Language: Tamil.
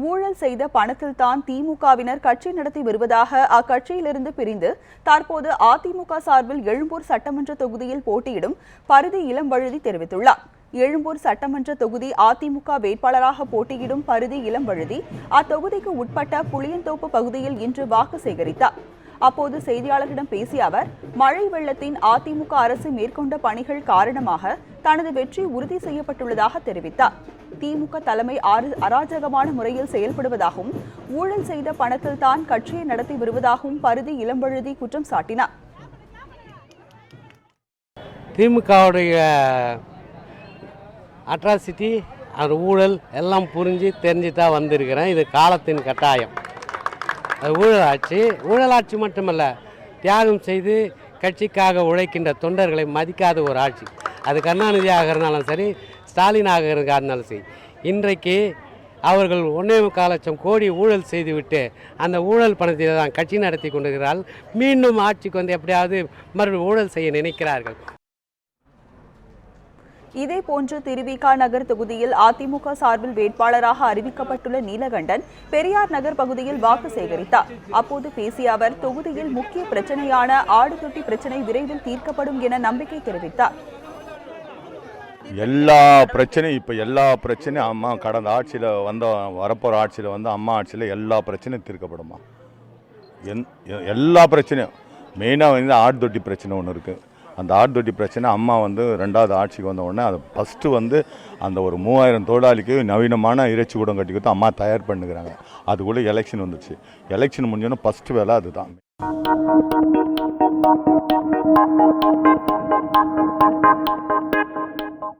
ஊழல் செய்த பணத்தில்தான் திமுகவினர் கட்சி நடத்தி வருவதாக அக்கட்சியிலிருந்து பிரிந்து தற்போது அதிமுக சார்பில் எழும்பூர் சட்டமன்ற தொகுதியில் போட்டியிடும் பரிதி இளம்வழுதி தெரிவித்துள்ளார். எழும்பூர் சட்டமன்ற தொகுதி அதிமுக வேட்பாளராக போட்டியிடும் பரிதி இளம்வழுதி அத்தொகுதிக்கு உட்பட்ட புளியந்தோப்பு பகுதியில் இன்று வாக்கு சேகரித்தார். அப்போது செய்தியாளர்களிடம் பேசிய அவர் மழை வெள்ளத்தின் அதிமுக அரசு மேற்கொண்ட பணிகள் காரணமாக தனது வெற்றி உறுதி செய்யப்பட்டுள்ளதாக தெரிவித்தார். திமுக தலைமை அராஜகமான முறையில் செயல்படுவதாகவும் ஊழல் செய்த பணத்தில் தான் கட்சியை நடத்தி வருவதாகவும் பருதி இளம்பழுதி குற்றம் சாட்டினார். திமுகவுடைய அட்ராசிட்டி அது ஊழல் எல்லாம் புரிஞ்சு தெரிஞ்சு தான் வந்திருக்கிறேன். இது காலத்தின் கட்டாயம். அது ஊழல் ஆட்சி ஊழல் ஆட்சி மட்டுமல்ல தியாகம் செய்து கட்சிக்காக உழைக்கின்ற தொண்டர்களை மதிக்காத ஒரு ஆட்சி. அது கருணாநிதி ஆகிறனாலும் சரி ஸ்டாலின் இருந்தாலும் சரி. இன்றைக்கு அவர்கள் ஒன்றே முக்கால் லட்சம் கோடி ஊழல் செய்துவிட்டு அந்த ஊழல் பணத்தில் தான் கட்சி நடத்தி கொண்டிருக்கிறார்கள். மீண்டும் ஆட்சிக்கு வந்து எப்படியாவது மறுபடியும் ஊழல் செய்ய நினைக்கிறார்கள். இதேபோன்று திருவிக நகர் தொகுதியில் அதிமுக சார்பில் வேட்பாளராக அறிவிக்கப்பட்டுள்ள நீலகண்டன் பெரியார் நகர் பகுதியில் வாக்கு சேகரித்தார். அப்போது பேசிய அவர் தொகுதியில் முக்கிய பிரச்சனையான ஆடு தொட்டி பிரச்சனை விரைவில் தீர்க்கப்படும் என நம்பிக்கை தெரிவித்தார். எல்லா பிரச்சனையும் இப்போ எல்லா பிரச்சனையும் அம்மா கடந்த ஆட்சியில் வந்த வரப்போகிற ஆட்சியில் வந்து அம்மா ஆட்சியில் எல்லா பிரச்சனையும் தீர்க்கப்படுமா? என் எல்லா பிரச்சனையும். மெயினாக வந்து ஆடு தொட்டி பிரச்சனை ஒன்று இருக்குது அந்த ஆட்தொட்டி பிரச்சனை அம்மா வந்து ரெண்டாவது ஆட்சிக்கு வந்த உடனே அது ஃபஸ்ட்டு வந்து அந்த ஒரு மூவாயிரம் தொழிலாளிக்கு நவீனமான இறைச்சி கூடம் கட்டி கொடுத்து அம்மா தயார் பண்ணுகிறாங்க. அதுக்குள்ளே எலெக்ஷன் வந்துச்சு. எலெக்ஷன் முடிஞ்சோன்னா ஃபஸ்ட்டு வேலை அதுதான்.